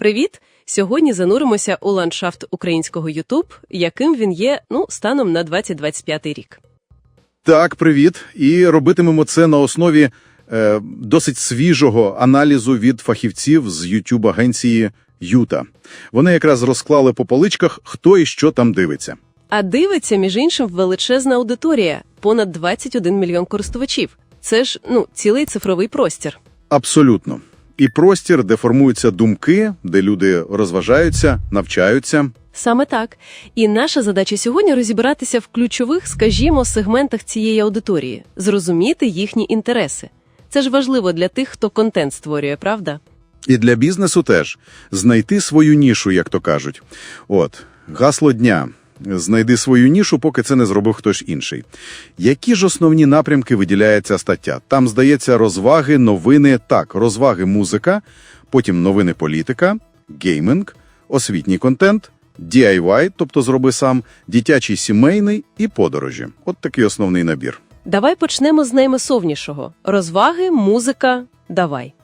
Привіт! Сьогодні зануримося у ландшафт українського Ютуб, яким він є ну станом на 2025 рік. Так, привіт. І робитимемо це на основі е, досить свіжого аналізу від фахівців з youtube агенції Юта. Вони якраз розклали по поличках, хто і що там дивиться. А дивиться, між іншим, величезна аудиторія понад 21 мільйон користувачів. Це ж ну цілий цифровий простір. Абсолютно. І простір, де формуються думки, де люди розважаються, навчаються. Саме так. І наша задача сьогодні розібратися в ключових, скажімо, сегментах цієї аудиторії, зрозуміти їхні інтереси. Це ж важливо для тих, хто контент створює, правда? І для бізнесу теж знайти свою нішу, як то кажуть. От, гасло дня. Знайди свою нішу, поки це не зробив хтось інший. Які ж основні напрямки виділяє ця стаття? Там, здається, розваги, новини, так, розваги, музика, потім новини політика, гейминг, освітній контент, DIY, тобто зроби сам, дитячий сімейний і подорожі. От такий основний набір. Давай почнемо з наймасовнішого: розваги, музика, давай.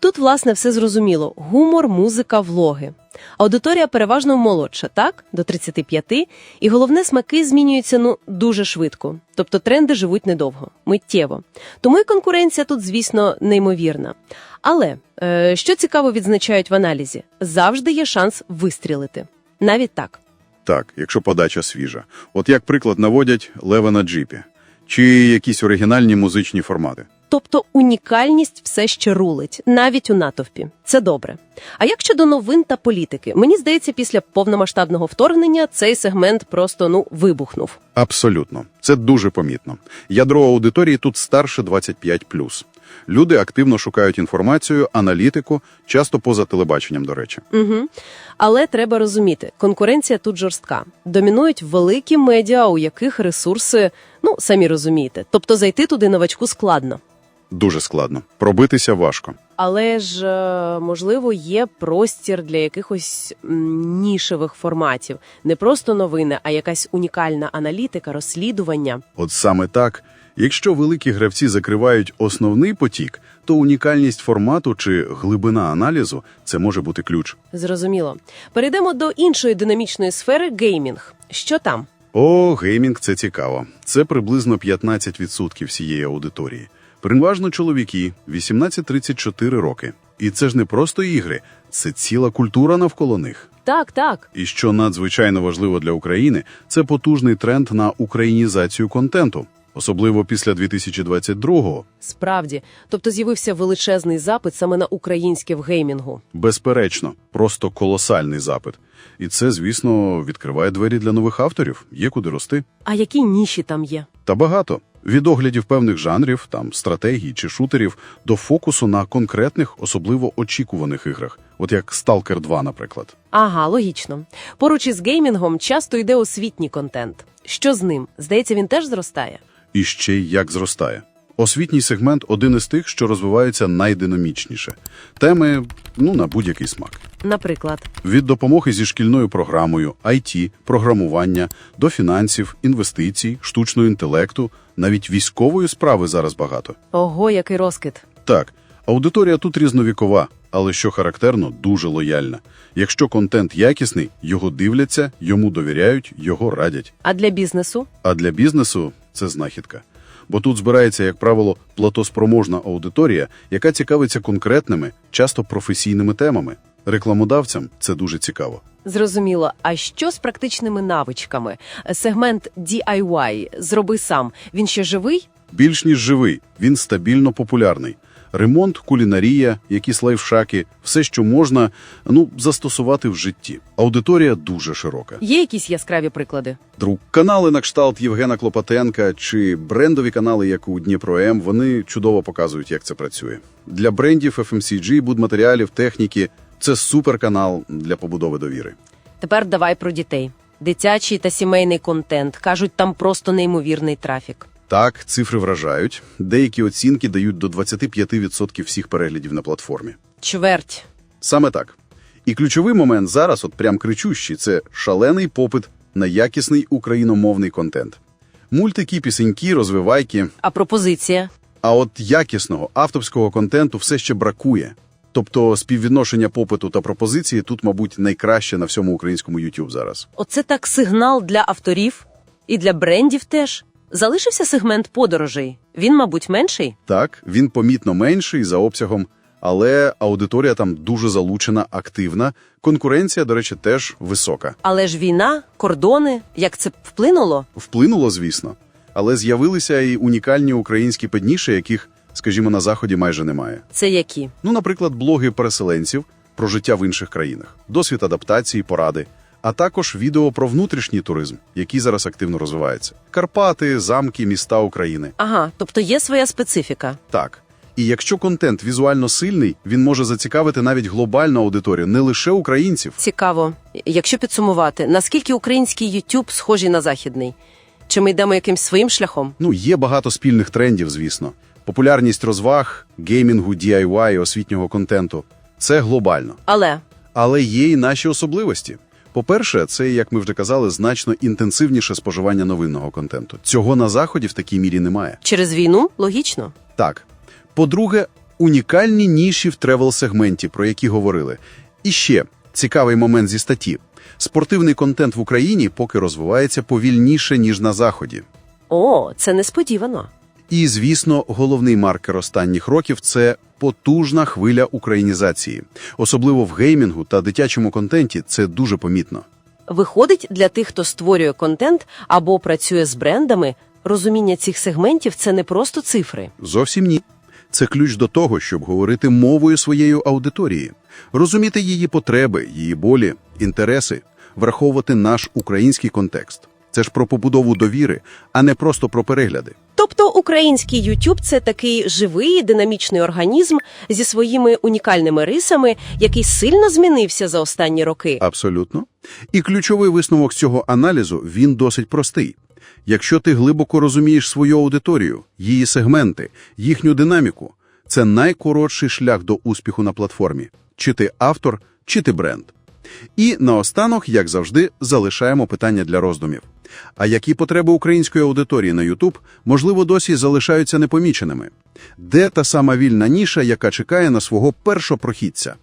Тут, власне, все зрозуміло: гумор, музика, влоги. Аудиторія переважно молодша, так, до 35, і головне, смаки змінюються ну дуже швидко. Тобто тренди живуть недовго, миттєво. Тому і конкуренція тут, звісно, неймовірна. Але е, що цікаво відзначають в аналізі, завжди є шанс вистрілити. Навіть так. Так, якщо подача свіжа. От як приклад наводять лева на джипі. Чи якісь оригінальні музичні формати. Тобто унікальність все ще рулить, навіть у натовпі. Це добре. А як щодо новин та політики, мені здається, після повномасштабного вторгнення цей сегмент просто ну вибухнув. Абсолютно. Це дуже помітно. Ядро аудиторії тут старше 25+. Люди активно шукають інформацію, аналітику, часто поза телебаченням, до речі. Угу. Але треба розуміти, конкуренція тут жорстка. Домінують великі медіа, у яких ресурси, ну самі розумієте, тобто зайти туди новачку складно. Дуже складно. Пробитися важко. Але ж, е, можливо, є простір для якихось нішевих форматів, не просто новини, а якась унікальна аналітика, розслідування. От саме так. Якщо великі гравці закривають основний потік, то унікальність формату чи глибина аналізу це може бути ключ. Зрозуміло. Перейдемо до іншої динамічної сфери геймінг. Що там? О, геймінг це цікаво. Це приблизно 15% всієї аудиторії. Переважно чоловіки 18-34 роки. І це ж не просто ігри, це ціла культура навколо них. Так, так. І що надзвичайно важливо для України, це потужний тренд на українізацію контенту, особливо після 2022-го. Справді, тобто з'явився величезний запит саме на українське в геймінгу. Безперечно, просто колосальний запит. І це, звісно, відкриває двері для нових авторів, є куди рости. А які ніші там є? Та багато. Від оглядів певних жанрів, там стратегій чи шутерів, до фокусу на конкретних, особливо очікуваних іграх, от як Stalker 2, наприклад. Ага, логічно. Поруч із геймінгом часто йде освітній контент. Що з ним? Здається, він теж зростає. І ще й як зростає. Освітній сегмент один із тих, що розвиваються найдинамічніше. Теми ну на будь-який смак. Наприклад, Від допомоги зі шкільною програмою, IT, програмування до фінансів, інвестицій, штучного інтелекту, навіть військової справи зараз багато. ого, який розкид. Так, аудиторія тут різновікова, але що характерно, дуже лояльна. Якщо контент якісний, його дивляться, йому довіряють, його радять. А для бізнесу? А для бізнесу це знахідка. Бо тут збирається, як правило, платоспроможна аудиторія, яка цікавиться конкретними, часто професійними темами. Рекламодавцям це дуже цікаво. Зрозуміло. А що з практичними навичками? Сегмент DIY зроби сам. Він ще живий? Більш ніж живий, він стабільно популярний. Ремонт, кулінарія, якісь лайфшаки, все, що можна ну, застосувати в житті. Аудиторія дуже широка. Є якісь яскраві приклади? Друг, канали на кшталт Євгена Клопотенка чи брендові канали, як у Дніпро-М, вони чудово показують, як це працює. Для брендів FMCG, будматеріалів, техніки це суперканал для побудови довіри. Тепер давай про дітей. Дитячий та сімейний контент. Кажуть, там просто неймовірний трафік. Так, цифри вражають. Деякі оцінки дають до 25% всіх переглядів на платформі. Чверть. Саме так. І ключовий момент зараз, от прям кричущий, це шалений попит на якісний україномовний контент. Мультики, пісеньки, розвивайки. А пропозиція? А от якісного авторського контенту все ще бракує. Тобто співвідношення попиту та пропозиції тут, мабуть, найкраще на всьому українському YouTube зараз. Оце так сигнал для авторів і для брендів теж. Залишився сегмент подорожей. Він, мабуть, менший. Так, він помітно менший за обсягом, але аудиторія там дуже залучена, активна. Конкуренція, до речі, теж висока. Але ж війна, кордони, як це вплинуло? Вплинуло, звісно, але з'явилися і унікальні українські педніші, яких, скажімо, на заході майже немає. Це які? Ну, наприклад, блоги переселенців про життя в інших країнах, досвід адаптації, поради, а також відео про внутрішній туризм, який зараз активно розвивається. Карпати, замки, міста України. Ага, тобто є своя специфіка. Так. І якщо контент візуально сильний, він може зацікавити навіть глобальну аудиторію, не лише українців. Цікаво, якщо підсумувати, наскільки український YouTube схожий на західний? Чи ми йдемо якимсь своїм шляхом? Ну, є багато спільних трендів, звісно. Популярність розваг, геймінгу, DIY, освітнього контенту це глобально. Але Але є і наші особливості. По-перше, це, як ми вже казали, значно інтенсивніше споживання новинного контенту. Цього на заході в такій мірі немає. через війну логічно. Так. По-друге, унікальні ніші в тревел-сегменті, про які говорили. І ще цікавий момент зі статті. Спортивний контент в Україні поки розвивається повільніше, ніж на Заході. О, це несподівано. І, звісно, головний маркер останніх років це потужна хвиля українізації. Особливо в геймінгу та дитячому контенті це дуже помітно. Виходить, для тих, хто створює контент або працює з брендами, розуміння цих сегментів це не просто цифри. Зовсім ні. Це ключ до того, щоб говорити мовою своєї аудиторії, розуміти її потреби, її болі, інтереси, враховувати наш український контекст. Це ж про побудову довіри, а не просто про перегляди. Тобто український YouTube – це такий живий динамічний організм зі своїми унікальними рисами, який сильно змінився за останні роки. Абсолютно. І ключовий висновок цього аналізу він досить простий. Якщо ти глибоко розумієш свою аудиторію, її сегменти, їхню динаміку, це найкоротший шлях до успіху на платформі. Чи ти автор, чи ти бренд. І наостанок, як завжди, залишаємо питання для роздумів. А які потреби української аудиторії на YouTube, можливо, досі залишаються непоміченими? Де та сама вільна ніша, яка чекає на свого першопрохідця?